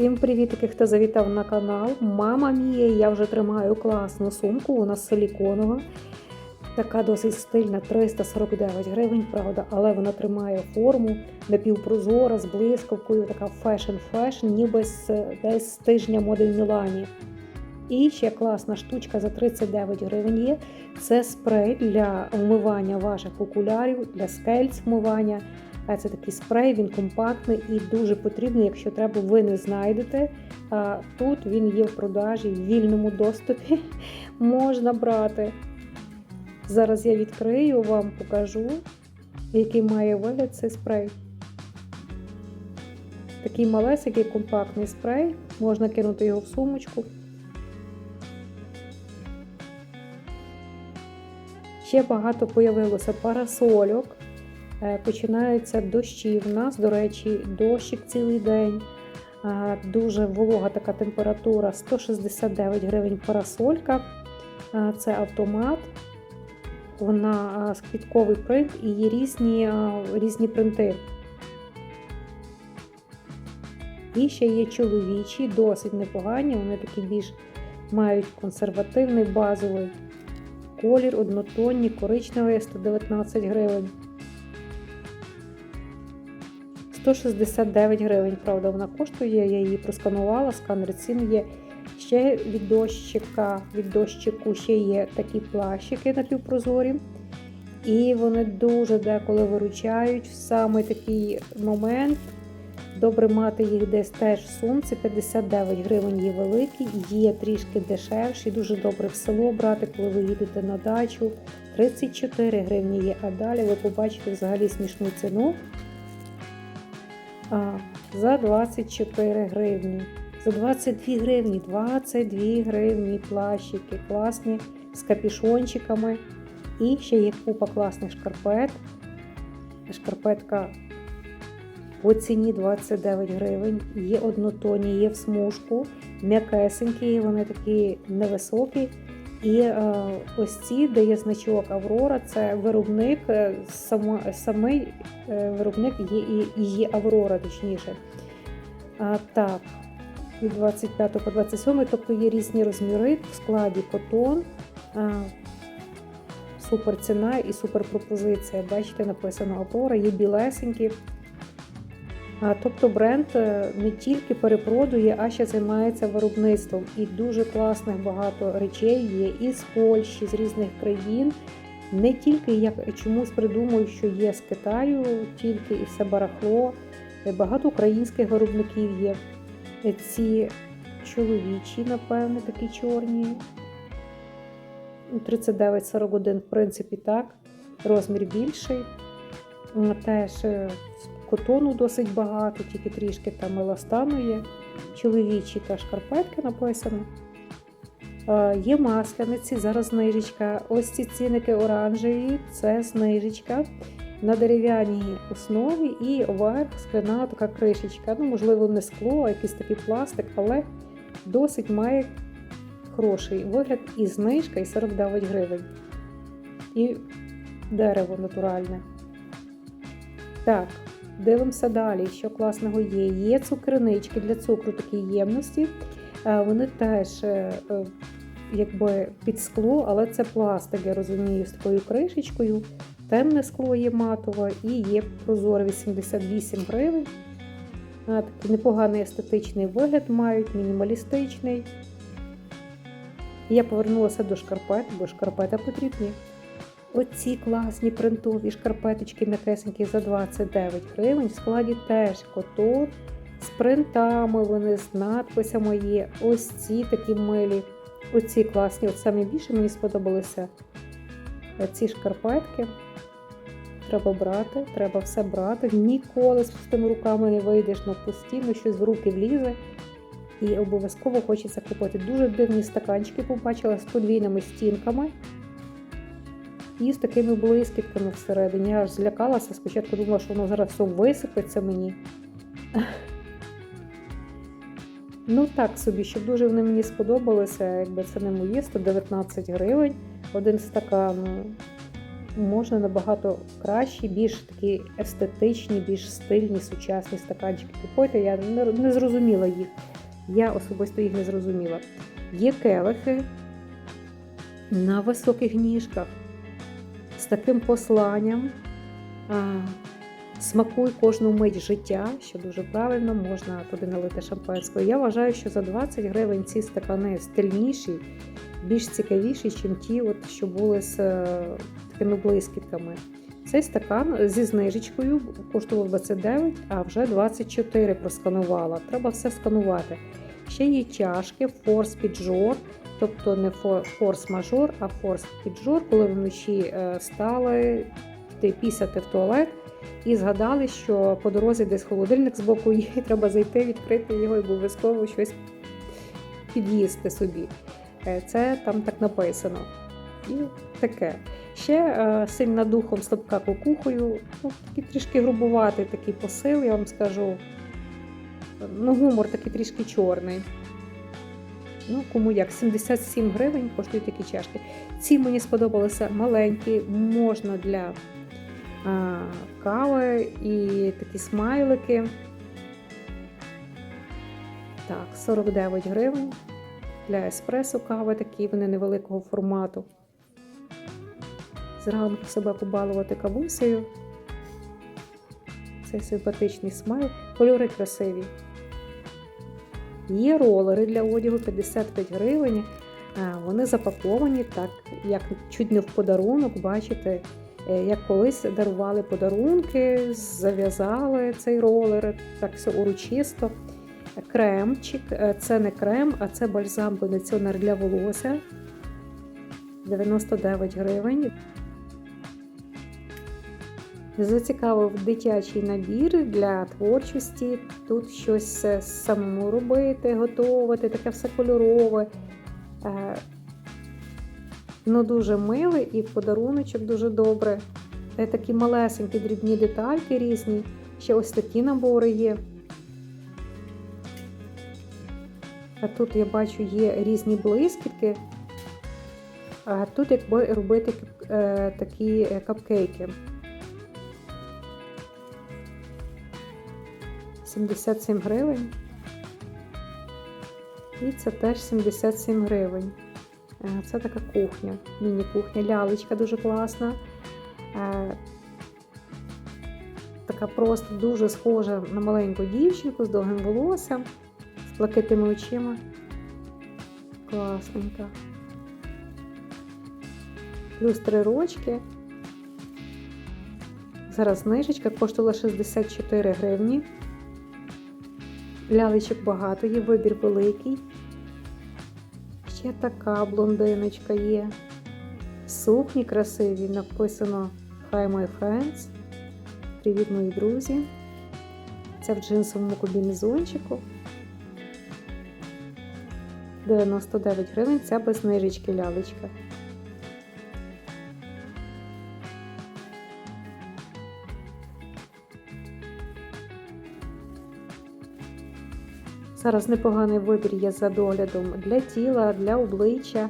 Всім привітки, хто завітав на канал. Мама мія, я вже тримаю класну сумку. Вона силіконова. Така досить стильна, 349 гривень, правда, але вона тримає форму напівпрозора з блискавкою, така фешн-фешн, ніби з десь з тижня моди в Мілані. І ще класна штучка за 39 гривень є. Це спрей для вмивання ваших окулярів, для скельць вмивання. Це такий спрей, він компактний і дуже потрібний, якщо треба, ви не знайдете. Тут він є в продажі в вільному доступі. Можна брати. Зараз я відкрию, вам покажу, який має вигляд цей спрей. Такий малесенький компактний спрей, можна кинути його в сумочку. Ще багато появилося парасольок. Починаються дощі в нас, до речі, дощик цілий день. Дуже волога така температура 169 гривень парасолька. Це автомат. Вона з квітковий принт і є різні, різні принти. І ще є чоловічі, досить непогані, вони такі більш мають консервативний базовий колір, однотонні, коричневий 119 гривень. 169 гривень, правда, вона коштує, я її просканувала, сканер цін є. Ще від дощика, від дощику ще є такі плащики напівпрозорі. І вони дуже деколи виручають в саме такий момент. Добре мати їх десь теж в сумці. 59 гривень є великі, є трішки дешевші, дуже добре в село брати, коли ви їдете на дачу. 34 гривні є, а далі ви побачите взагалі смішну ціну. А, за 24 гривні. За 22 гривні, 22 гривні плащики, класні з капішончиками. І ще є купа класних шкарпет. Шкарпетка по ціні 29 гривень. Є однотонні, є в смужку, м'якесенькі, вони такі невисокі. І е, ось ці, де є значок Аврора, це виробник, само, самий е, виробник є і є Аврора, точніше. А, Так, від 25 по 27, тобто є різні розміри в складі котон. Супер ціна і супер пропозиція. Бачите, написано Аврора, є білесенькі. Тобто бренд не тільки перепродує, а ще займається виробництвом. І дуже класних багато речей є і з Польщі, з різних країн. Не тільки як чомусь придумую, що є з Китаю, тільки і все барахло. Багато українських виробників є. Ці чоловічі, напевне, такі чорні. 39-41, в принципі, так. Розмір більший. Теж котону досить багато, тільки трішки там еластану є. Чоловічі та шкарпетки написано. Є масляниці, зараз знижечка. Ось ці цінники оранжеві, це знижечка на дерев'яній основі і вверх скляна така кришечка. Ну, можливо, не скло, а якийсь такий пластик, але досить має хороший вигляд і знижка, і 49 гривень. І дерево натуральне. Так, дивимося далі, що класного є. Є цукринички для цукру такі ємності. Вони теж якби під скло, але це пластик, я розумію, з такою кришечкою. Темне скло є матове і є прозоре 88 гривень. Такий непоганий естетичний вигляд мають, мінімалістичний. Я повернулася до шкарпет, бо шкарпета потрібні. Оці класні принтові шкарпеточки м'якесенькі за 29 гривень. В складі теж котон з принтами, вони з надписями є. Ось ці такі милі. Оці класні. От саме більше мені сподобалися ці шкарпетки. Треба брати, треба все брати. Ніколи з пустими руками не вийдеш, але постійно щось в руки влізе. І обов'язково хочеться купити. Дуже дивні стаканчики побачила з подвійними стінками. І з такими блискітками всередині. Я аж злякалася. Спочатку думала, що воно зараз все висипеться мені. Ну, так собі, щоб дуже вони мені сподобалися, якби це не моє, 119 гривень, один стакан. можна набагато кращі, більш такі естетичні, більш стильні, сучасні стаканчики купити. Я не, не зрозуміла їх. Я особисто їх не зрозуміла. Є келихи на високих ніжках таким посланням. Смакуй кожну мить життя, що дуже правильно, можна туди налити шампанського. Я вважаю, що за 20 гривень ці стакани стильніші, більш цікавіші, ніж ті, от, що були з е, такими блискітками. Цей стакан зі знижечкою коштував 29, а вже 24 просканувала. Треба все сканувати. Ще є чашки, форс піджор, тобто не форс-мажор, а форс піджор, коли вночі е, стали пісяти в туалет і згадали, що по дорозі десь холодильник з боку є, і треба зайти, відкрити його і обов'язково щось під'їсти собі. Е, Це там так написано. І таке. Ще е, сильна духом слабка кукухою. Ну, такий трішки грубуватий такий посил, я вам скажу. Ну, гумор такий трішки чорний. Ну, кому як, 77 гривень коштують такі чашки. Ці мені сподобалися маленькі, можна для а, кави і такі смайлики. Так, 49 гривень. Для еспресо кави такі, вони невеликого формату. Зранку себе побалувати кавусею. Цей симпатичний смайл. Кольори красиві. Є ролери для одягу 55 гривень. Вони запаковані так, як чуть не в подарунок, бачите, е, як колись дарували подарунки, зав'язали цей ролер, так все урочисто. Кремчик, е, це не крем, а це бальзам кондиціонер для волосся. 99 гривень. Зацікавив дитячий набір для творчості. Тут щось самому робити, готувати, таке все кольорове. Е, ну, дуже миле і подаруночок дуже добре. Е, Такі малесенькі дрібні детальки різні. Ще ось такі набори є. А тут я бачу є різні блискітки. А тут якби робити е, такі капкейки. 77 гривень. І це теж 77 гривень. Е, Це така кухня, міні-кухня, лялечка дуже класна. Е, Така просто дуже схожа на маленьку дівчинку з довгим волоссям, з блакитними очима. Класненька. Плюс три рочки. Зараз знижечка коштувала 64 гривні. Лялечок багато, є вибір великий. Ще така блондиночка є. Сукні красиві, написано Hi my friends. Привіт, мої друзі. Це в джинсовому комбінезончику. 99 гривень, це без знижечки лялечка. Зараз непоганий вибір є за доглядом для тіла, для обличчя,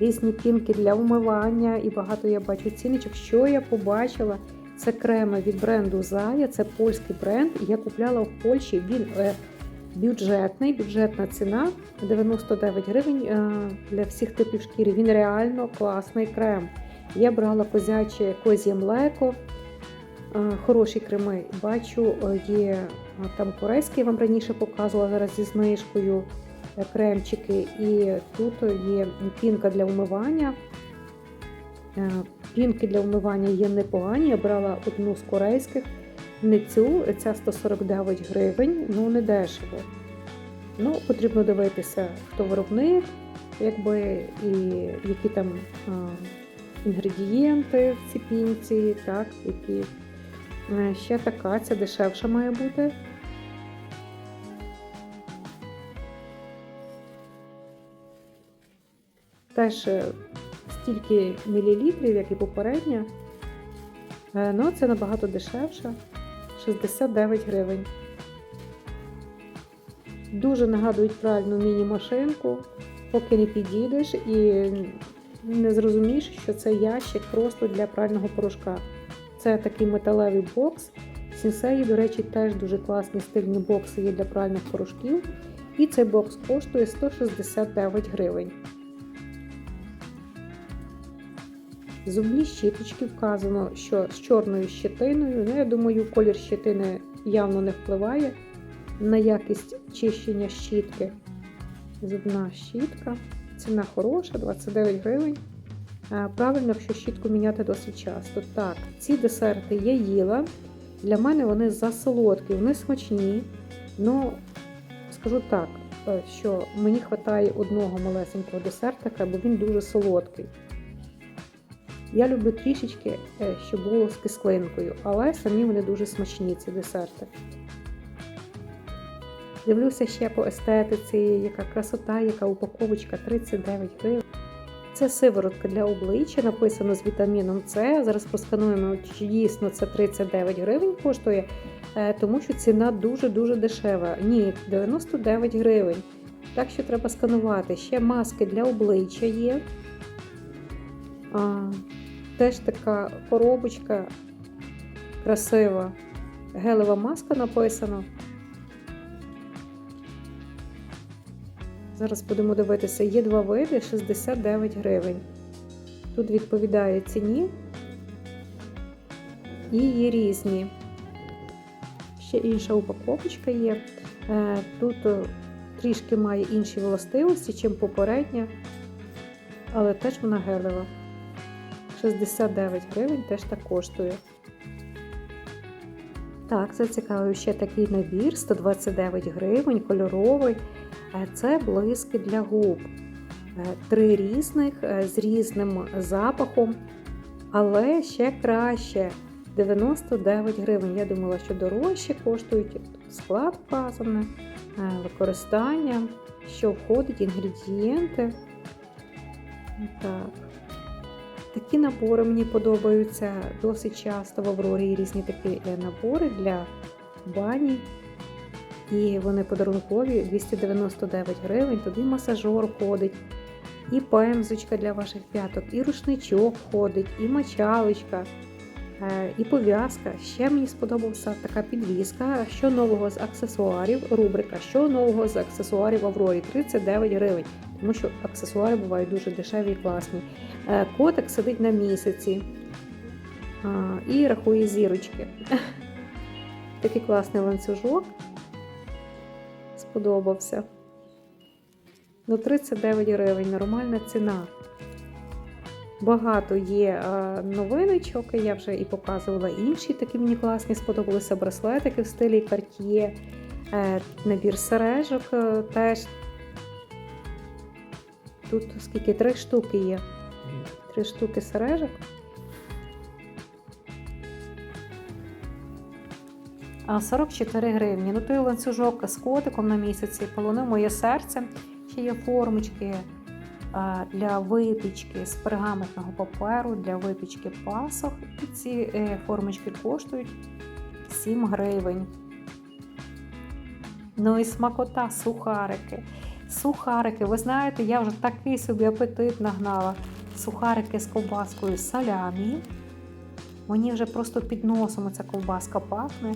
різні пінки для умивання і багато я бачу ціночок. Що я побачила? Це креми від бренду Зая, це польський бренд. Я купляла в Польщі. Він е, бюджетний, бюджетна ціна 99 гривень е, для всіх типів шкіри. Він реально класний крем. Я брала козяче коз'є млеко. Е, Хороші креми. Бачу, є там корейський, вам раніше показувала зараз зі знижкою кремчики. І тут є пінка для вмивання. Е, Пінки для вмивання є непогані. Я брала одну з корейських, не цю, ця 149 гривень, ну не дешево. Ну, потрібно дивитися, хто виробник, якби, і які там а, інгредієнти в цій пінці, так, які. Е, Ще така, ця дешевша має бути. Теж е, стільки мілілітрів, як і попередня. Е, Ну, це набагато дешевше. 69 гривень. Дуже нагадують пральну міні-машинку, поки не підійдеш і не зрозумієш, що це ящик просто для прального порошка. Це такий металевий бокс. Сінсеї, до речі, теж дуже класні стильні бокси є для пральних порошків. І цей бокс коштує 169 гривень. Зубні щіточки вказано, що з чорною щетиною. Ну, я думаю, колір щетини явно не впливає на якість чищення щітки. Зубна щітка. Ціна хороша, 29 гривень. Правильно, якщо щітку міняти досить часто. Так, ці десерти я їла. Для мене вони засолодкі, вони смачні. Ну, скажу так, е, що мені вистачає одного малесенького десертика, бо він дуже солодкий. Я люблю трішечки, е, щоб було з кислинкою, але самі вони дуже смачні, ці десерти. Дивлюся ще по естетиці, яка красота, яка упаковочка 39 гривень. Це сиворотка для обличчя, написано з вітаміном С. Зараз поскануємо, чи дійсно це 39 гривень коштує, е, тому що ціна дуже-дуже дешева. Ні, 99 гривень. Так що треба сканувати. Ще маски для обличчя є. А, теж така коробочка красива. Гелева маска написано. Зараз будемо дивитися, є два види 69 гривень. Тут відповідає ціні. І є різні. Ще інша упаковочка є. Е, Тут е, трішки має інші властивості, чим попередня, але теж вона гелева. 69 гривень теж так коштує. Так, зацікавив ще такий набір 129 гривень, кольоровий. Е, Це блиски для губ. Е, Три різних е, з різним запахом, але ще краще 99 гривень. Я думала, що дорожче коштують склад вказане, використання, що входить, інгредієнти. Так. Такі набори мені подобаються досить часто в Аврорі є різні такі е, набори для бані. І вони подарункові 299 гривень. Туди масажор входить, і пемзочка для ваших п'яток, і рушничок входить, і мочалочка, е, і пов'язка. Ще мені сподобалася така підвіска. Що нового з аксесуарів? Рубрика Що нового з аксесуарів Аврорі 39 гривень. Тому що аксесуари бувають дуже дешеві і класні. Е, Котик сидить на місяці і рахує зірочки. Такий класний ланцюжок. Сподобався. Ну, 39 гривень, нормальна ціна. Багато є е, новиночок, я вже і показувала інші, такі мені класні, сподобалися браслетики в стилі Cartier, е, набір сережок теж. Тут скільки? Три штуки є. Три штуки сережок. А 44 гривні. Ну той ланцюжок з котиком на місяці, полонив моє серце. Ще є формочки для випічки з пергаментного паперу, для випічки пасок. І ці е, формочки коштують 7 гривень. Ну і смакота, сухарики. Сухарики, ви знаєте, я вже такий собі апетит нагнала. Сухарики з ковбаскою салямі. Мені вже просто під носом ця ковбаска пахне.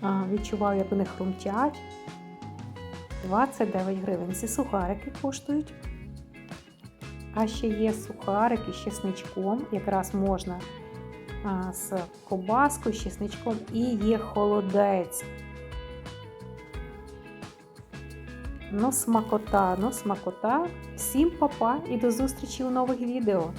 А, відчуваю, як вони хрумтять. 29 гривень. Ці сухарики коштують. А ще є сухарики з чесничком. Якраз можна а, з ковбаскою, з чесничком. І є холодець. Ну, смакота, ну, смакота. Всім па-па і до зустрічі у нових відео.